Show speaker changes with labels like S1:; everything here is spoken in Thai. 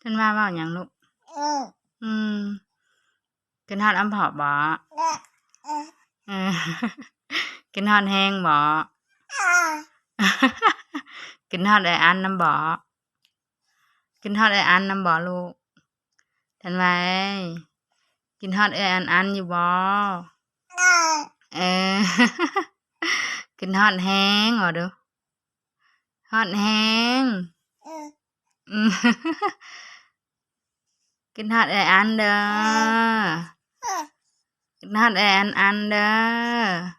S1: ขึ้นมาว้าหยังลูกอืมกินฮอดอำพอบ่เออกินฮอดแห้งบ่กินฮอดไออันน้ำบ่กินฮอดไออันน้ำบ่ลูก ทันไว้กินฮอดไออันอันอยู่บ่เออ กินฮอดแห้งบ่ดูฮอดแห้งอืม กินฮอดไออันเด้อกินฮอดไออันอันเด้อ